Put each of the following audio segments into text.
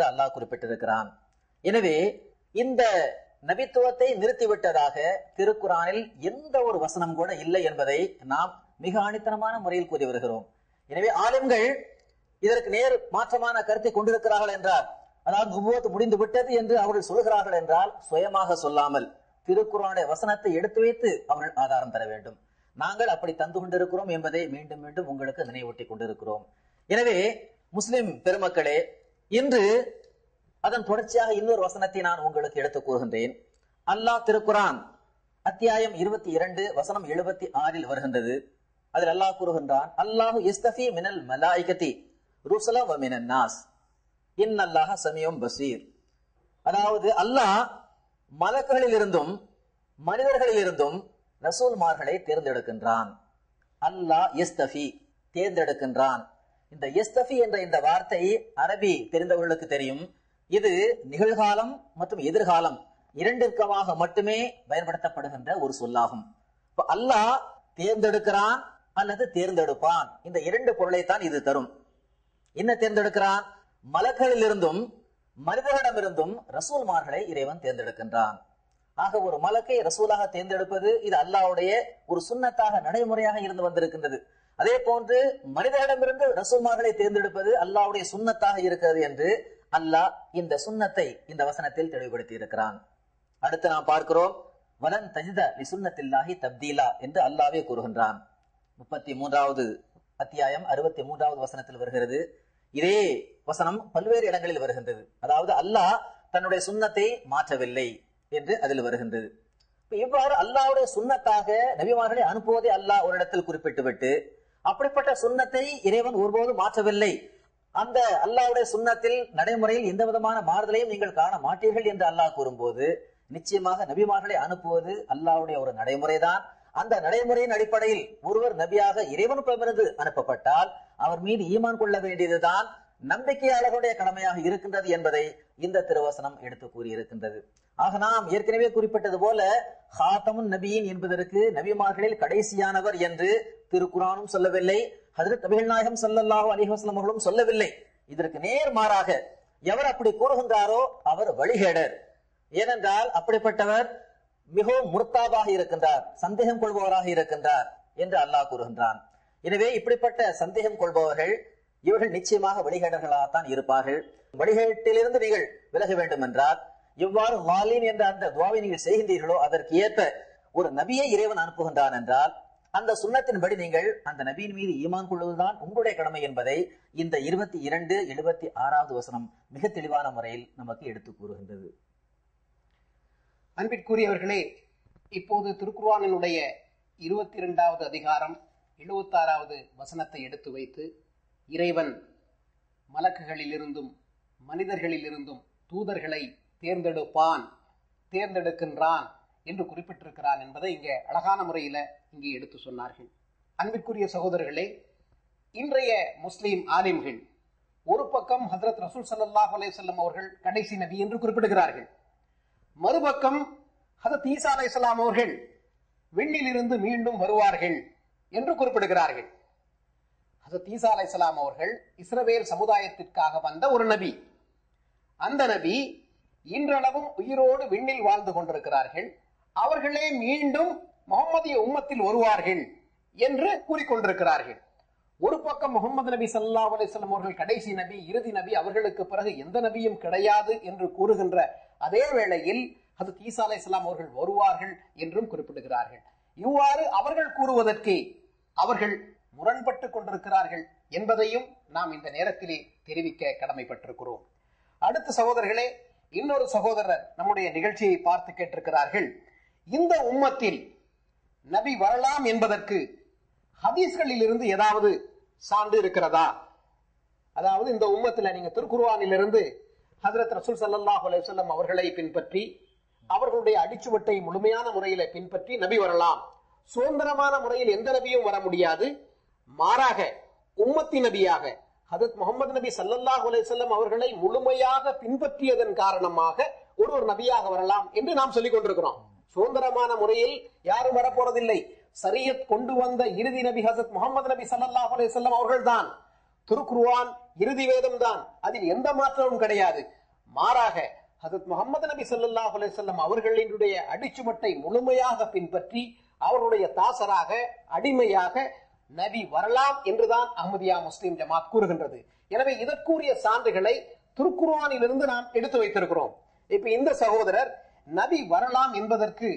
என்று அல்லாஹ் குறிப்பிட்டிருக்கிறான். எனவே இந்த நபித்துவத்தை நிறுத்திவிட்டதாக திருக்குறானில் எந்த ஒரு வசனம் கூட இல்லை என்பதை நாம் மிக ஆணித்தனமான முறையில் கூறி வருகிறோம். எனவே ஆலிம்கள் இதற்கு நேர் மாற்றமான கருத்தை கொண்டிருக்கிறார்கள் என்றால் அதாவது நுபுவத்து முடிந்து விட்டது என்று அவர்கள் சொல்கிறார்கள் என்றால் சுயமாக சொல்லாமல் திருக்குறானுடைய வசனத்தை எடுத்து வைத்து அவர்கள் ஆதாரம் தர வேண்டும். நாங்கள் அப்படி தந்து கொண்டிருக்கிறோம் என்பதை மீண்டும் மீண்டும் உங்களுக்கு நினைவூட்டி கொண்டிருக்கிறோம். எனவே முஸ்லிம் பெருமக்களே இன்று அதன் தொடர்ச்சியாக இன்னொரு வசனத்தை நான் உங்களுக்கு எடுத்துக் கூறுகின்றேன். அல்லாஹ் திருக்குரான் அத்தியாயம் இருபத்தி இரண்டு வசனம் எழுபத்தி ஆறில் வருகின்றது. அதில் அல்லாஹ் கூறுகின்றான் அல்லாஹு இஸ்தஃபி மினல் மலாய்கதி ருசல வ மினன் நாஸ். இன்னல்லாஹ சமியம் பசீர். அதாவது அல்லாஹ் மலக்குகளில் இருந்தும் மனிதர்களில் இருந்தும் ரசூல்மார்களை தேர்ந்தெடுக்கின்றான். அல்லாஹ் இஸ்தபி தேர்ந்தெடுக்கின்றான். இந்த எஸ்தபி என்ற இந்த வார்த்தை அரபி தெரிந்தவர்களுக்கு தெரியும். இது நிகழ்காலம் மற்றும் எதிர்காலம் இரண்டிற்கமாக மட்டுமே பயன்படுத்தப்படுகின்ற ஒரு சொல்லாகும். இப்ப அல்லாஹ் தேர்ந்தெடுக்கிறான் அல்லது தேர்ந்தெடுப்பான்? இந்த இரண்டு பொருளை தான் இது தரும். என்ன தேர்ந்தெடுக்கிறான்? மலக்களில் இருந்தும் மனிதர்களிடமிருந்தும் ரசூல்மார்களை இறைவன் தேர்ந்தெடுக்கின்றான். ஆக ஒரு மலக்கை ரசூலாக தேர்ந்தெடுப்பது இது அல்லாவுடைய ஒரு சுண்ணத்தாக நடைமுறையாக இருந்து வந்திருக்கின்றது. அதே போன்று மனிதரிடமிருந்து ரசூல்மார்களை தேர்ந்தெடுப்பது அல்லாவுடைய சுண்ணத்தாக இருக்கிறது என்று அல்லாஹ் இந்த சுண்ணத்தை இந்த வசனத்தில் தெளிவுபடுத்தி இருக்கிறான் அடுத்து நாம் பார்க்கிறோம் வலன் தஜித லி தப்தீலா என்று அல்லாவே கூறுகின்றான். முப்பத்தி மூன்றாவது அத்தியாயம் அறுபத்தி மூன்றாவது வசனத்தில் வருகிறது. இதே வசனம் பல்வேறு இடங்களில் வருகின்றது. அதாவது அல்லாஹ் தன்னுடைய சுண்ணத்தை மாற்றவில்லை என்று அதில் வருகின்றது. இவ்வாறு அல்லாவுடைய சுண்ணத்தாக நபிமார்களை அனுப்புவதை அல்லாஹ் ஒரு இடத்தில் குறிப்பிட்டு விட்டு அப்படிப்பட்ட சுண்ணத்தை இறைவன் ஒருபோதும் மாற்றவில்லை. அந்த அல்லாவுடைய சுண்ணத்தில் நடைமுறையில் எந்த விதமான மாறுதலையும் நீங்கள் காண மாட்டீர்கள் என்று அல்லாஹ் கூறும்போது நிச்சயமாக நபிமார்களை அனுப்புவது அல்லாவுடைய ஒரு நடைமுறைதான். அந்த நடைமுறையின் அடிப்படையில் ஒருவர் நபியாக இறைவனுப்பிடமிருந்து அனுப்பப்பட்டால் அவர் மீது ஈமான் கொள்ள வேண்டியதுதான். நம்பிக்கையாளர்களுடைய கடமையாக இருக்கின்றது என்பதை இந்த திருவசனம் எடுத்து கூறியிருக்கின்றது. ஆக நாம் ஏற்கனவே குறிப்பிட்டது போல ஹாத்தமுன் நபியின் என்பதற்கு நபிமார்களில் கடைசியானவர் என்று திருக்குறானும் சொல்லவில்லை ஹதரத் தமிழ் நாயகம் சல்லல்லாஹு அலைஹி அவர்களும் சொல்லவில்லை. இதற்கு நேர் மாறாக எவர் அப்படி கூறுகின்றாரோ அவர் வழிகேடர். ஏனென்றால் அப்படிப்பட்டவர் மிகவும் முர்த்தாவாக இருக்கின்றார் சந்தேகம் கொள்பவராக இருக்கின்றார் என்று அல்லாஹ் கூறுகின்றான். எனவே இப்படிப்பட்ட சந்தேகம் கொள்பவர்கள் இவர்கள் நிச்சயமாக வழிகேடர்களாகத்தான் இருப்பார்கள். வழிகேட்டிலிருந்து நீங்கள் விலக வேண்டும் என்றால் எவ்வாறு மாலின் என்ற அந்த துவாவை நீங்கள் செய்கின்றீர்களோ அதற்கு ஏற்ப ஒரு நபியை இறைவன் அனுப்புகின்றான் என்றால் அந்த சுண்ணத்தின்படி நீங்கள் அந்த நபியின் மீது ஈமான் கொள்வதுதான் உங்களுடைய கடமை என்பதை இந்த இருபத்தி இரண்டு எழுபத்தி ஆறாவது வசனம் மிக தெளிவான முறையில் நமக்கு எடுத்து கூறுகின்றது. அன்பிற்குரியவர்களே இப்போது திருக்குர்வானினுடைய இருபத்தி இரண்டாவது அதிகாரம் எழுபத்தாறாவது வசனத்தை எடுத்து வைத்து இறைவன் மலக்குகளிலிருந்தும் மனிதர்களிலிருந்தும் தூதர்களை தேர்ந்தெடுப்பான் தேர்ந்தெடுக்கின்றான் என்று குறிப்பிட்டிருக்கிறான் என்பதை இங்கே அழகான முறையில இங்கே எடுத்து சொன்னார்கள். அன்பிற்குரிய சகோதரர்களே இன்றைய முஸ்லீம் ஆலிம்கள் ஒரு பக்கம் ஹசரத் ரசூல் சல்லாஹ் அலைஹி அவர்கள் கடைசி நபி என்று குறிப்பிடுகிறார்கள். மறுபக்கம் ஹதத் ஈசா அலைஹிஸ்ஸலாம் அவர்கள் விண்ணிலிருந்து மீண்டும் வருவார்கள் என்று குறிப்பிடுகிறார்கள். ஹசரத் ஈசா அலைஹிஸ்ஸலாம் அவர்கள் இஸ்ரவேல் சமுதாயத்திற்காக வந்த ஒரு நபி. அந்த நபி இன்றளவும் உயிரோடு விண்ணில் வாழ்ந்து கொண்டிருக்கிறார்கள். அவர்களே மீண்டும் முகமதிய உம்மத்தில் வருவார்கள் என்று கூறிக்கொண்டிருக்கிறார்கள். ஒரு பக்கம் முகமது நபி சல்லா அலிஸ்லாம் அவர்கள் கடைசி நபி இறுதி நபி அவர்களுக்கு பிறகு எந்த நபியும் கிடையாது என்று கூறுகின்ற அதே வேளையில் அது ஈசா இஸ்லாம் அவர்கள் வருவார்கள் என்றும் குறிப்பிடுகிறார்கள். இவ்வாறு அவர்கள் கூறுவதற்கு அவர்கள் முரண்பட்டு கொண்டிருக்கிறார்கள் என்பதையும் நாம் இந்த நேரத்திலே தெரிவிக்க கடமைப்பட்டிருக்கிறோம். அடுத்த சகோதரர்களே இன்னொரு சகோதரர் நம்முடைய நிகழ்ச்சியை பார்த்து கேட்டிருக்கிறார்கள். இந்த உம்மத்தில் நபி வரலாம் என்பதற்கு ஹதீஸ்களில் இருந்து ஏதாவது சான்று இருக்கிறதா? அதாவது இந்த உம்மத்தில் நீங்க திருக்குருவானிலிருந்து ஹசரத் ரசூல் சல்லாஹ் அலுவலம் அவர்களை பின்பற்றி அவர்களுடைய அடிச்சுவட்டை முழுமையான முறையில பின்பற்றி நபி வரலாம். சுதந்திரமான முறையில் எந்த நபியும் வர முடியாது. மாறாக உம்மத்தி நபியாக ஹதரத் முகமது நபி சல்லல்லாஹ் அலைஹி அவர்களை முழுமையாக பின்பற்றியதன் காரணமாக ஒரு ஒரு நபியாக வரலாம் என்று நாம் சொல்லிக் கொண்டிருக்கிறோம். சுதந்திரமான முறையில் யாரும் வரப்போறதில்லை. சரியத் கொண்டு வந்த இறுதி நபி ஹசத் முகமது நபி சல்லாஹ் அலைஹி அவர்கள் அவர்கள்தான். திருக்குருவான் இறுதி வேதம் தான். அதில் எந்த மாற்றமும் கிடையாது. மாறாக ஹசத் முகமது நபி சல்லாஹ் அலைஹி அவர்களினுடைய அடிச்சுமட்டை முழுமையாக பின்பற்றி அவருடைய தாசராக அடிமையாக நபி வரலாம் என்றுதான் அஹ்மதியா முஸ்லிம் ஜமாத் கூறுகின்றது. எனவே இதற்குரிய சான்றுகளை திருக்குர்ஆனிலிருந்து நாம் எடுத்து வைத்திருக்கிறோம். இப்ப இந்த சகோதரர் நபி வரலாம் என்பதற்கு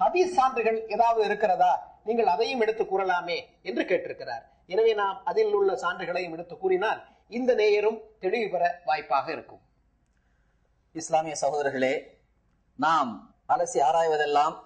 ஹதீஸ் சான்றுகள் ஏதாவது இருக்கிறதா? நீங்கள் அதையும் எடுத்து கூறலாமே என்று கேட்டிருக்கிறார். எனவே நாம் அதில் உள்ள சான்றுகளையும் எடுத்து கூறினால் இந்த நேயரும் தெளிவு பெற வாய்ப்பாக இருக்கும். இஸ்லாமிய சகோதரர்களே நாம் அலசி ஆராய்வதெல்லாம்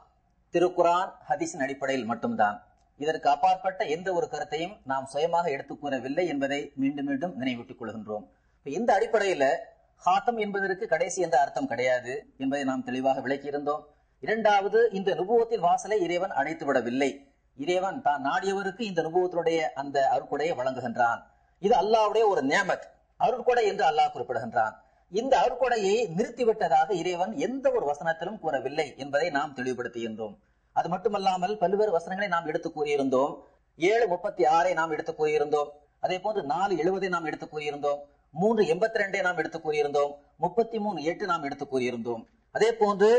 திருக்குரான் ஹதீஸின் அடிப்படையில் மட்டும்தான். இதற்கு அப்பாற்பட்ட எந்த ஒரு கருத்தையும் நாம் சுயமாக எடுத்துக் கூறவில்லை என்பதை மீண்டும் மீண்டும் நினைவூட்டிக் கொள்கின்றோம். இந்த அடிப்படையில ஹாத்தம் என்பதற்கு கடைசி எந்த அர்த்தம் கிடையாது என்பதை நாம் தெளிவாக விளக்கியிருந்தோம். இரண்டாவது இந்த நுபுவத்தின் வாசலை இறைவன் அடைத்து விடவில்லை. இறைவன் தான் நாடியவருக்கு இந்த நுபுவத்தினுடைய அந்த அருட்கொடையை வழங்குகின்றான். இது அல்லாவுடைய ஒரு நியமத் அருட்கொடை என்று அல்லாஹ் குறிப்பிடுகின்றான். இந்த அருட்கொடையை நிறுத்திவிட்டதாக இறைவன் எந்த ஒரு வசனத்திலும் கூறவில்லை என்பதை நாம் தெளிவுபடுத்துகின்றோம். அது மட்டுமல்லாமல் பல்வேறு வசனங்களை நாம் எடுத்து கூறியிருந்தோம். ஏழு முப்பத்தி ஆறை நாம் எடுத்து கூறியிருந்தோம். அதே போன்று நாலு எழுபதை நாம் எடுத்து கூறியிருந்தோம். மூன்று எண்பத்தி ரெண்டை நாம் எடுத்து கூறியிருந்தோம். முப்பத்தி மூணு எட்டு நாம் எடுத்து கூறியிருந்தோம். அதே போன்று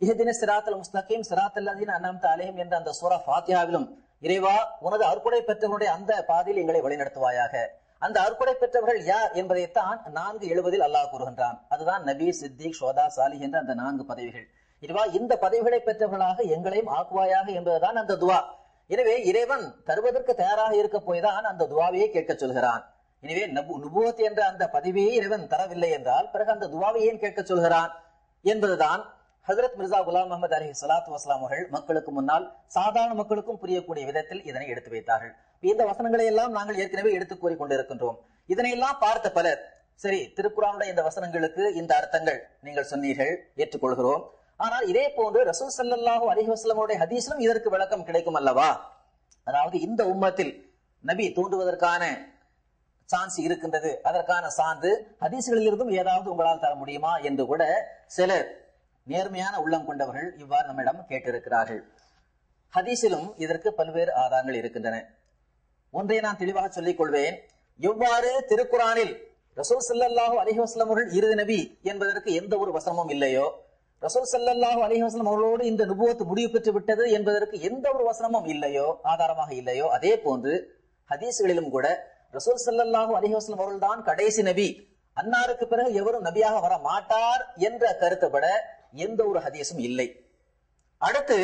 இஹதின சிராத்தல் முஸ்தகீம் சிராத்தல் அதீன் அண்ணம் அலேஹம் என்ற அந்த சூரா ஃபாத்தியாவிலும் இறைவா உனது அருக்குடை பெற்றவருடைய அந்த பாதையில் எங்களை வழிநடத்துவாயாக. அந்த அருக்குடை பெற்றவர்கள் யார் என்பதைத்தான் நான்கு எழுபதில் அல்லாஹ் கூறுகின்றான். அதுதான் நபி சித்திக் ஷோதா சாலி என்ற அந்த நான்கு பதவிகள். இதுவா இந்த பதவிகளை பெற்றவர்களாக எங்களையும் ஆக்குவாயாக என்பதுதான் அந்த துவா. எனவே இறைவன் தருவதற்கு தயாராக இருக்க போய்தான் அந்த துவாவையே கேட்க சொல்கிறான். எனவே நபு நுபுவத் என்ற அந்த பதவியை இறைவன் தரவில்லை என்றால் பிறகு அந்த துவாவை ஏன் கேட்க சொல்கிறான்? என்பதுதான் ஹசரத் மிர்சா குலாம் அஹமது அலி சலாத்து வஸ்லாம் அவர்கள் மக்களுக்கு முன்னால் சாதாரண மக்களுக்கும் புரியக்கூடிய விதத்தில் இதனை எடுத்து வைத்தார்கள். இந்த வசனங்களை எல்லாம் நாங்கள் ஏற்கனவே எடுத்து கூறிக்கொண்டிருக்கின்றோம் இதனை எல்லாம் பார்த்த பலர் சரி திருக்குறானுடைய இந்த வசனங்களுக்கு இந்த அர்த்தங்கள் நீங்கள் சொன்னீர்கள் ஏற்றுக்கொள்கிறோம். ஆனால் இதே போன்று ரசூல் சல்லாஹூ அலிஹஸ்லமுடைய ஹதீஸிலும் இதற்கு விளக்கம் கிடைக்கும் அல்லவா? அதாவது இந்த உம்மத்தில் நபி தோன்றுவதற்கான சான்ஸ் இருக்கின்றது. அதற்கான சான்று ஹதீஸ்களில் இருந்தும் ஏதாவது உங்களால் தர முடியுமா என்று கூட சிலர் நேர்மையான உள்ளம் கொண்டவர்கள் இவ்வாறு நம்மிடம் கேட்டிருக்கிறார்கள். ஹதீஸிலும் இதற்கு பல்வேறு ஆதாரங்கள் இருக்கின்றன. ஒன்றை நான் தெளிவாக சொல்லிக் கொள்வேன். எவ்வாறு திருக்குறானில் ரசூல் சல்லாஹூ அலஹி அவர்கள் இறுதி நபி என்பதற்கு எந்த ஒரு வசனமும் இல்லையோ ரசூல் சல்லாஹூ அலஹி அவர்களோடு இந்த நுபுவத்து முடிவு பெற்று விட்டது என்பதற்கு எந்த ஒரு வசனமும் இல்லையோ ஆதாரமாக இல்லையோ அதே போன்று ஹதீஸ்களிலும் கூட ரசூல் சல்லாஹூ அலஹி அவர்கள் தான் கடைசி நபி. அன்னாருக்கு பிறகு எவரும் நபியாக வர மாட்டார் என்ற கருத்துப்பட எந்த ஒரு ஹதீஸும் இல்லை. அடுத்து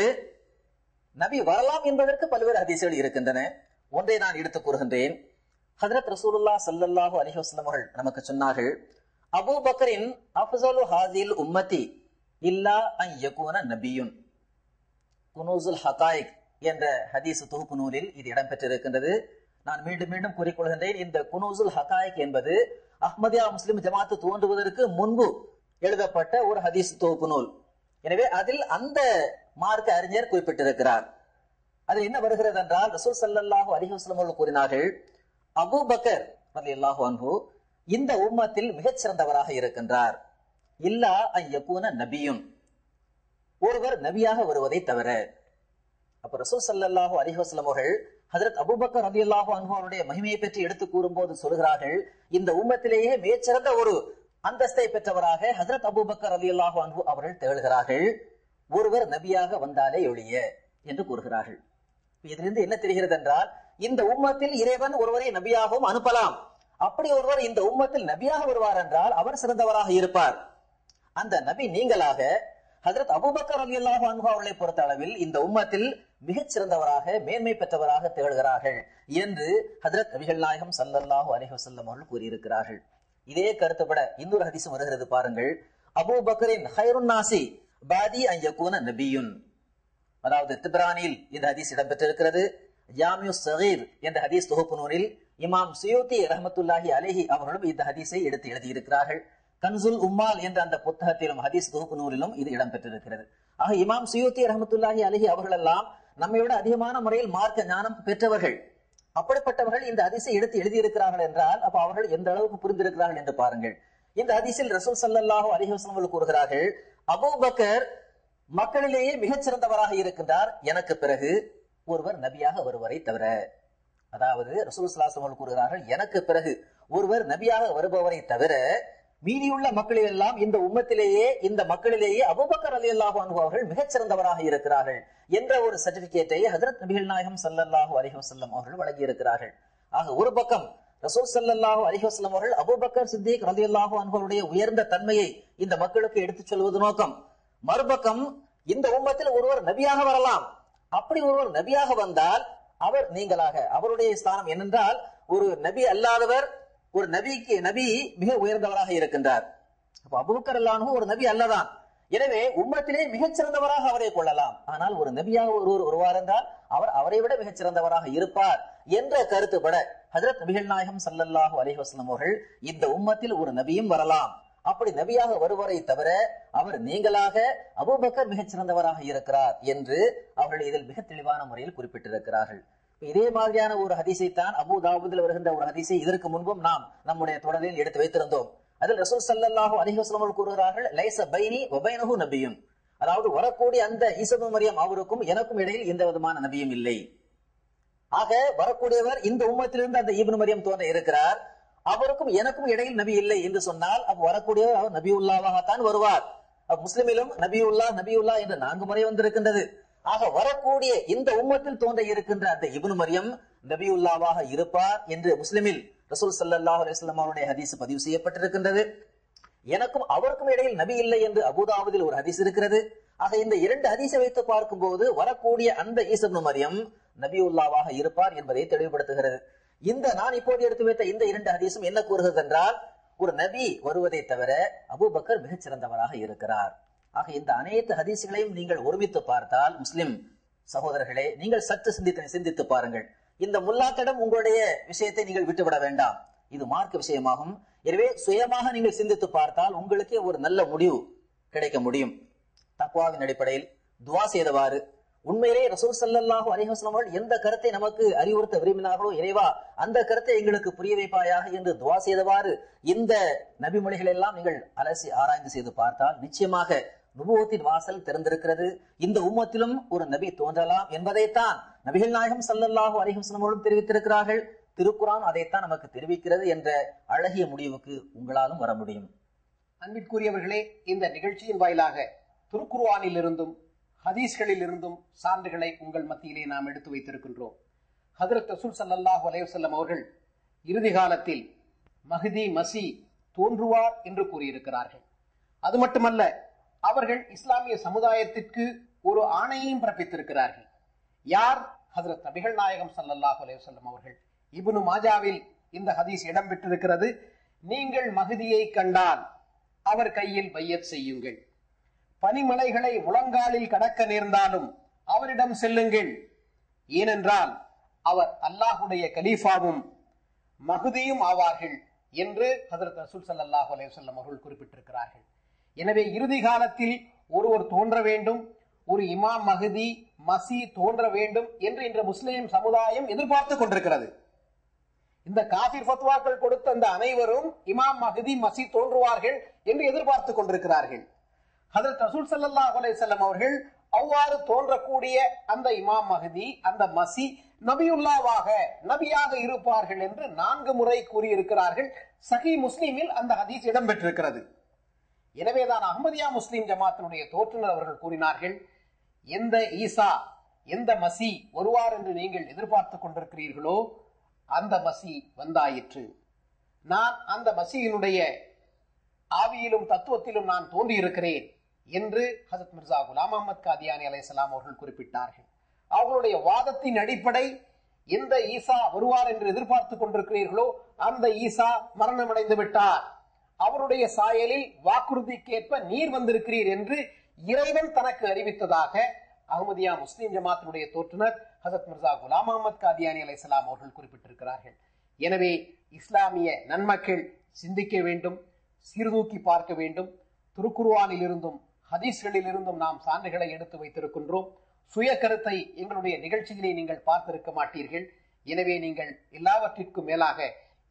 நபி வரலாம் என்பதற்கு பல்வேறு ஹதீசுகள் இருக்கின்றன. ஒன்றை நான் எடுத்துக் கூறுகின்றேன். ஹதரத் ரசூலுல்லா சல்லல்லாஹு அலஹி அவர்கள் நமக்கு சொன்னார்கள் அபு பக்கரின் அஃசலு ஹாசில் உம்மதி இல்லா அன் யகுன நபியுன். குனூசுல் ஹகாயிக் என்ற ஹதீஸ் தொகுப்பு நூலில் இது இடம்பெற்றிருக்கின்றது. நான் மீண்டும் மீண்டும் கூறிக்கொள்கின்றேன் இந்த குனூசுல் ஹகாயிக் என்பது அஹ்மதியா முஸ்லிம் ஜமாத்து தோன்றுவதற்கு முன்பு எழுதப்பட்ட ஒரு ஹதீஸ் தொகுப்பு நூல். எனவே அதில் அந்த மார்க்க அறிஞர் குறிப்பிட்டிருக்கிறார். அதில் என்ன வருகிறது என்றால் ரசூல் சல்லாஹு அலிஹஸ்லம் அவர்கள் கூறினார்கள் அபு பக்கர் அலி அல்லாஹு அன்பு இந்த உம்மத்தில் மிகச் சிறந்தவராக இருக்கின்றார். இல்லா ஐயக்கூன நபியும் ஒருவர் நபியாக வருவதை தவிர. அப்ப ரசூ சல்லாஹூ அலிஹஸ்லம் அவர்கள் ஹசரத் அபுபக்கர் ரதி அல்லாஹு அன்ஹோருடைய மகிமையை பற்றி எடுத்து கூறும்போது சொல்கிறார்கள் இந்த உம்மத்திலேயே மிகச்சிறந்த ஒரு அந்தஸ்தை பெற்றவராக ஹசரத் அபுபக்கர் அலி அல்லாஹு அன்பு அவர்கள் திகழ்கிறார்கள். ஒருவர் நபியாக வந்தாலே ஒழிய என்று கூறுகிறார்கள். இதிலிருந்து என்ன தெரிகிறது என்றால் இந்த உம்மத்தில் இறைவன் ஒருவரை நபியாகவும் அனுப்பலாம். அப்படி ஒருவர் இந்த உம்மத்தில் நபியாக வருவார் என்றால் அவர் சிறந்தவராக இருப்பார். அந்த நபி நீங்களாக ஹசரத் அபுபக்கர் அலி அல்லாஹு அன்பு அவர்களை பொறுத்த அளவில் இந்த உம்மத்தில் மிகச் சிறந்தவராக மேன்மை பெற்றவராக திகழ்கிறார்கள் என்று ஹசரத் நபிகள் நாயகம் சல்லல்லாஹு அலிஹசல்லம் அவர்கள் கூறியிருக்கிறார்கள். இதே கருத்துப்பட இன்னொரு ஹதீஸும் வருகிறது பாருங்கள். அபு பக்கரின் ஹைருன் நாசி பாதி ஐயக்கூன நபியுன். அதாவது திப்ரானில் இந்த ஹதீஸ் இடம்பெற்றிருக்கிறது. ஜாமியு சகீர் என்ற ஹதீஸ் தொகுப்பு நூலில் இமாம் சுயோத்தி ரஹமத்துல்லாஹி அலேஹி அவர்களும் இந்த ஹதீஸை எடுத்து எழுதியிருக்கிறார்கள். கன்சுல் உம்மால் என்ற அந்த புத்தகத்திலும் ஹதீஸ் தொகுப்பு நூலிலும் இது இடம்பெற்றிருக்கிறது. ஆக இமாம் சுயூத்தி ரஹமத்துல்லாஹி அலஹி அவர்களெல்லாம் நம்மை விட அதிகமான முறையில் மார்க்க ஞானம் பெற்றவர்கள். அப்படிப்பட்டவர்கள் இந்த அதிசை எடுத்து எழுதியிருக்கிறார்கள் என்றால் அப்ப அவர்கள் எந்த அளவுக்கு புரிந்திருக்கிறார்கள் என்று பாருங்கள். இந்த ஹதீஸில் ரசூல் சல்லாஹூ அலிஹசனம் கூறுகிறார்கள் அபு பக்கர் மக்களிலேயே மிகச்சிறந்தவராக இருக்கின்றார். எனக்கு பிறகு ஒருவர் நபியாக வருவரை தவிர. அதாவது ரசூல் சல்லாஹ் கூறுகிறார்கள் எனக்கு பிறகு ஒருவர் நபியாக வருபவரை தவிர மீதியுள்ள மக்களில் எல்லாம் இந்த உம்மத்திலேயே இந்த மக்களிலேயே அபுபக்கர் அலி அல்லாஹு அவர்கள் மிகச்சிறந்தவராக இருக்கிறார்கள் என்ற ஒரு சர்டிபிகேட்டை ஹசரத் நபிகள் நாயகம் சல்லல்லாஹு அலிஹசல்லம் அவர்கள் வழங்கி இருக்கிறார்கள் ஆக ஒரு பக்கம் ரசூல் சல்லாஹு அலஹி அவர்கள் அபுபக்கர் சித்திக் ரலி அல்லாஹு அவர்களுடைய உயர்ந்த தன்மையை இந்த மக்களுக்கு எடுத்துச் சொல்வது நோக்கம். மறுபக்கம் இந்த உம்மத்தில் ஒருவர் நபியாக வரலாம். அப்படி ஒருவர் நபியாக வந்தால் அவர் நீங்களாக அவருடைய ஸ்தானம் என்னென்றால் ஒரு நபி அல்லாதவர் ஒரு நபிக்கு நபி மிக உயர்ந்தவராக இருக்கின்றார். அப்ப அபுபக்கர் அல்லானு ஒரு நபி அல்லதான். எனவே உம்மத்திலே மிகச்சிறந்தவராக அவரை கொள்ளலாம். ஆனால் ஒரு நபியாக ஒருவர் வருவார் என்றால் அவர் அவரை விட மிகச்சிறந்தவராக இருப்பார் என்ற கருத்துப்பட ஹஜரத் நபிகள் நாயகம் சல்லல்லாஹு அலிஹஸ்லம் அவர்கள் இந்த உம்மத்தில் ஒரு நபியும் வரலாம். அப்படி நபியாக வருவரை தவிர அவர் நீங்களாக அபூபக்கர் மிகச் சிறந்தவராக இருக்கிறார் என்று அவர்கள் இதில் மிக தெளிவான முறையில் குறிப்பிட்டிருக்கிறார்கள். இதே மாதிரியான ஒரு ஹதீஸை தான் அபு தாவூதில் வருகின்ற ஒரு ஹதீஸை இதற்கு முன்பும் நாம் நம்முடைய தொடரில் எடுத்து வைத்திருந்தோம். அதில் ரசூல் சல்லாஹூ அலைஹி கூறுகிறார்கள் லைச பைனி ஒபைனஹு நபியும் அதாவது வரக்கூடிய அந்த ஈசபு மரியம் அவருக்கும் எனக்கும் இடையில் எந்த விதமான நபியும் இல்லை. ஆக வரக்கூடியவர் இந்த உம்மத்திலிருந்து அந்த ஈபன் மரியம் தோன்ற இருக்கிறார். அவருக்கும் எனக்கும் இடையில் நபி இல்லை என்று சொன்னால் அப்ப வரக்கூடியவர் அவர் நபியுல்லாவாகத்தான் வருவார். அப்ப முஸ்லிமிலும் நபியுல்லா நபியுல்லா என்று நான்கு முறை வந்திருக்கின்றது. ஆக வரக்கூடிய இந்த உம்மத்தில் தோன்ற இருக்கின்ற அந்த இபுன் மரியம் நபியுல்லாவாக இருப்பார் என்று முஸ்லிமில் ரசூல் சல்லாஹ் அலைஹி ஹதீஸ் பதிவு செய்யப்பட்டிருக்கின்றது. எனக்கும் அவருக்கும் இடையில் நபி இல்லை என்று அபுதாபுதில் ஒரு ஹதீஸ் இருக்கிறது. ஆக இந்த இரண்டு ஹதீஸை வைத்து பார்க்கும்போது வரக்கூடிய அந்த ஈசப்னு மரியம் நபியுல்லாவாக இருப்பார் என்பதை தெளிவுபடுத்துகிறது. இந்த நான் இப்போது எடுத்து வைத்த இந்த இரண்டு ஹதீஸும் என்ன கூறுகிறது என்றால் ஒரு நபி வருவதை தவிர அபூபக்கர் மிகச் சிறந்தவராக இருக்கிறார். ஆக இந்த அனைத்து ஹதீசுகளையும் நீங்கள் ஒருமித்து பார்த்தால் முஸ்லிம் சகோதரர்களே நீங்கள் சற்று சிந்தித்து சிந்தித்து பாருங்கள். இந்த முல்லாக்களிடம் உங்களுடைய விஷயத்தை நீங்கள் விட்டுவிட வேண்டாம். இது மார்க்க விஷயமாகும். எனவே சுயமாக நீங்கள் சிந்தித்து பார்த்தால் உங்களுக்கே ஒரு நல்ல முடிவு கிடைக்க முடியும். தக்குவாவின் அடிப்படையில் துவா செய்தவாறு உண்மையிலே ரசூல் சல்லாஹூ அலைஹி அவர்கள் எந்த கருத்தை நமக்கு அறிவுறுத்த விரும்பினார்களோ இறைவா அந்த கருத்தை எங்களுக்கு புரிய வைப்பாயாக என்று துவா செய்தவாறு இந்த நபிமொழிகள் எல்லாம் நீங்கள் அலசி ஆராய்ந்து செய்து பார்த்தால் நிச்சயமாக நுபுவத்தின் வாசல் திறந்திருக்கிறது. இந்த உம்மத்திலும் ஒரு நபி தோன்றலாம் என்பதைத்தான் நபிகள் நாயகம் சல்லல்லாஹு அலைஹி அவர்களும் தெரிவித்திருக்கிறார்கள். திருக்குரான் அதைத்தான் நமக்கு தெரிவிக்கிறது என்ற அழகிய முடிவுக்கு உங்களாலும் வர முடியும். அன்பிற்குரியவர்களே இந்த நிகழ்ச்சியின் வாயிலாக திருக்குர்ஆனில் இருந்தும் ஹதீஸ்களில் இருந்தும் சான்றுகளை உங்கள் மத்தியிலே நாம் எடுத்து வைத்திருக்கின்றோம். ஹதரத் ரசூல் சல்லல்லாஹு அலைஹி அவர்கள் இறுதி காலத்தில் மஹதி மசி தோன்றுவார் என்று கூறியிருக்கிறார்கள். அது மட்டுமல்ல அவர்கள் இஸ்லாமிய சமுதாயத்திற்கு ஒரு ஆணையையும் பிறப்பித்திருக்கிறார்கள். யார்? ஹசரத் நபிகள் நாயகம் சல்லல்லாஹ் அலைஹி அவர்கள். இபுனு மாஜாவில் இந்த ஹதீஸ் இடம் பெற்றிருக்கிறது. நீங்கள் மகுதியை கண்டால் அவர் கையில் பையத் செய்யுங்கள். பனிமலைகளை முழங்காலில் கடக்க நேர்ந்தாலும் அவரிடம் செல்லுங்கள். ஏனென்றால் அவர் அல்லாஹுடைய கலீஃபாவும் மகுதியும் ஆவார்கள் என்று ஹசரத் ரசூல் சல்லல்லாஹு அலைஹி அவர்கள் குறிப்பிட்டிருக்கிறார்கள். எனவே இறுதி காலத்தில் ஒருவர் தோன்ற வேண்டும் ஒரு இமாம் மகதி மசி தோன்ற வேண்டும் என்று இன்று முஸ்லிம் சமுதாயம் எதிர்பார்த்து கொண்டிருக்கிறது. இந்த காபிர் ஃபத்வாக்கள் கொடுத்த அந்த அனைவரும் இமாம் மகதி மசி தோன்றுவார்கள் என்று எதிர்பார்த்து கொண்டிருக்கிறார்கள். ஹதரத் ரசூல் சல்லா அலைஹி அவர்கள் அவ்வாறு தோன்றக்கூடிய அந்த இமாம் மகதி அந்த மசி நபியுல்லாவாக நபியாக இருப்பார்கள் என்று நான்கு முறை கூறியிருக்கிறார்கள். சஹி முஸ்லீமில் அந்த ஹதீஸ் இடம்பெற்றிருக்கிறது. எனவேதான் அகமதியா முஸ்லீம் ஜமாத்தினுடைய தோற்றுநர் அவர்கள் கூறினார்கள் எந்த ஈசா எந்த மசி வருவார் என்று நீங்கள் எதிர்பார்த்து கொண்டிருக்கிறீர்களோ அந்த மசி வந்தாயிற்று. நான் அந்த மசியினுடைய ஆவியிலும் தத்துவத்திலும் நான் தோன்றியிருக்கிறேன் என்று ஹசத் மிர்சா குலாம் அஹமத் காதியானி அலைசலாம் அவர்கள் குறிப்பிட்டார்கள். அவர்களுடைய வாதத்தின் அடிப்படை எந்த ஈசா வருவார் என்று எதிர்பார்த்து கொண்டிருக்கிறீர்களோ அந்த ஈசா மரணமடைந்து விட்டார். அவருடைய சாயலில் வாக்குறுதிக்கேற்ப நீர் வந்திருக்கிறீர் என்று இறைவன் தனக்கு அறிவித்ததாக அகமதியா முஸ்லீம் ஜமாத்தினுடைய தோற்றுனர் ஹசத் மிர்சா குலாம் அகமது காதியானி அலைசலாம் அவர்கள் குறிப்பிட்டிருக்கிறார்கள். எனவே இஸ்லாமிய நன்மக்கள் சிந்திக்க வேண்டும் சீர்தூக்கி பார்க்க வேண்டும். திருக்குருவானில் இருந்தும் ஹதீஸ்களில் இருந்தும் நாம் சான்றுகளை எடுத்து வைத்திருக்கின்றோம். சுய கருத்தை எங்களுடைய நிகழ்ச்சிகளை நீங்கள் பார்த்திருக்க மாட்டீர்கள். எனவே நீங்கள் எல்லாவற்றிற்கும் மேலாக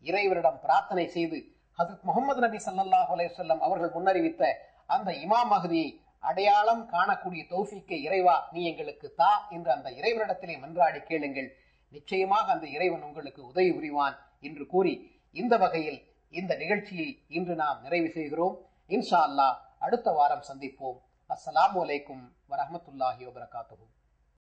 இறைவரிடம் பிரார்த்தனை செய்து ஹசரத் முகமது நபி சல்லாஹ் அலையம் அவர்கள் முன்னறிவித்த அந்த இமாம் மகதியை அடையாளம் காணக்கூடிய தௌஃபிக்கை இறைவா நீ எங்களுக்கு தா என்று அந்த இறைவரிடத்திலே மன்றாடி கேளுங்கள். நிச்சயமாக அந்த இறைவன் உங்களுக்கு உதவி புரிவான் என்று கூறி இந்த வகையில் இந்த நிகழ்ச்சியை இன்று நாம் நிறைவு செய்கிறோம். இன்ஷா அல்லாஹ் அடுத்த வாரம் சந்திப்போம். அஸ்ஸலாமு அலைக்கும் வரமத்துல்லாஹி வபரகாத்துஹு.